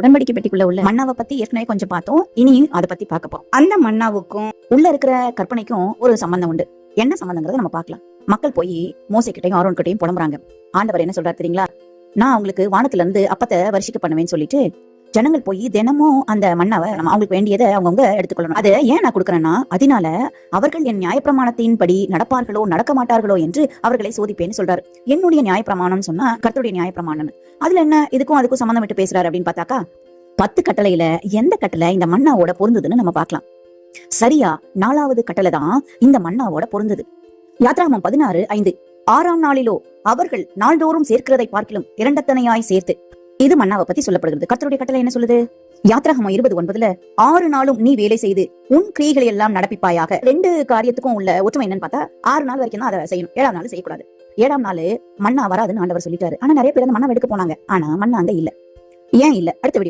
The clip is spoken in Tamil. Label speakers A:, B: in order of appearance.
A: உடன்படிக்கை பெட்டிக்குள்ள உள்ள மன்னாவை பத்தி ஏற்கனவே கொஞ்சம் பார்த்தோம். இனி அதை பத்தி பார்க்க போறோம். அந்த மன்னாவுக்கும் உள்ள இருக்கிற கற்பனைக்கும் ஒரு சம்பந்தம் உண்டு. என்ன சம்பந்தங்கிறத நம்ம பார்க்கலாம். மக்கள் போய் மோசைக்கிட்டையும் ஆரோன் கிட்டையும் புலம்புறாங்க. ஆண்டவர் என்ன சொல்றாரு தெரியுங்களா? நான் அவங்களுக்கு வானத்துல இருந்து அப்பத்தை வருஷிக்க பண்ணுவேன்னு சொல்லிட்டு ஜனங்கள் போய் தினமும் அந்த மண்ணாவை நம்ம அவங்களுக்கு வேண்டியதை அவங்கவுங்க எடுத்துக்கொள்ளணும். அது ஏன் நான் கொடுக்குறேன்னா அதனால அவர்கள் என் நியாயப்பிரமாணத்தின்படி நடப்பார்களோ நடக்க மாட்டார்களோ என்று அவர்களை சோதிப்பேன்னு சொல்றாரு. என்னுடைய நியாயப்பிரமாணம் சொன்னா கர்த்தருடைய நியாயப்பிரமாணம் அதுல என்ன இதுக்கும் அதுக்கும் சம்மந்தம் விட்டு பேசுறாரு அப்படின்னு பார்த்தாக்கா பத்து கட்டளையில எந்த கட்டளை இந்த மன்னாவோட பொருந்ததுன்னு நம்ம பார்க்கலாம். சரியா நாலாவது கட்டளை தான் இந்த மன்னாவோட பொருந்தது. யாத்ராமம் பதினாறு ஐந்து ஆறாம் நாளிலோ அவர்கள் நாள்தோறும் சேர்க்கிறதை பார்க்கிலும் இரண்டத்தனையாய் சேர்த்து. இது மன்னாவை பத்தி சொல்லப்படுகிறது. கர்த்தருடைய கட்டளை என்ன சொல்லுது? யாத்ராகமம் இருபது ஒன்பதுல ஆறு நாளும் நீ வேலை செய்து உன் கிரியைகளை எல்லாம் நடப்பிப்பாயாக. ரெண்டு காரியத்துக்கும் உள்ள ஒற்றுமை என்னன்னு பார்த்தா ஆறு நாள் வரைக்கும் தான் அதை செய்யணும். ஏழாம் நாள் செய்யக்கூடாது. ஏழாம் நாள் மண்ணா வராதுன்னு ஆண்டவர் சொல்லிட்டாரு. ஆனா நிறைய பேர் அந்த மண்ணா எடுக்க போனாங்க. ஆனா மண்ணா அங்க இல்ல. ஏன் இல்ல? அடுத்த வீடியோ